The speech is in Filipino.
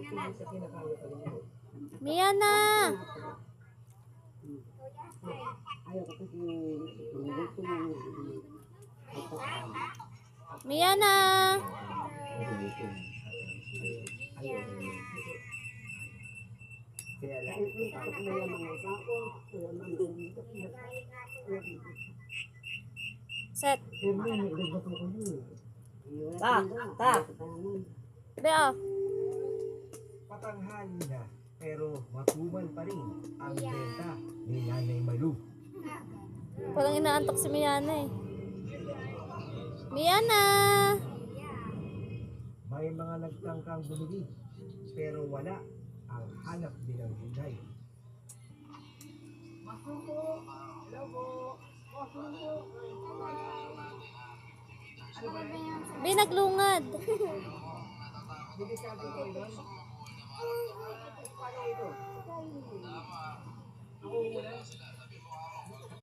Tao, kaya man dito. Set. Ta, ta. Be, Patanghali na, pero matumal pa rin ang benta ni Nanay Malu. Parang inaantok si Miana eh. Miana! May mga nagtangkang bumili, pero wala ang hanap din ng gulay. Be, naglungad.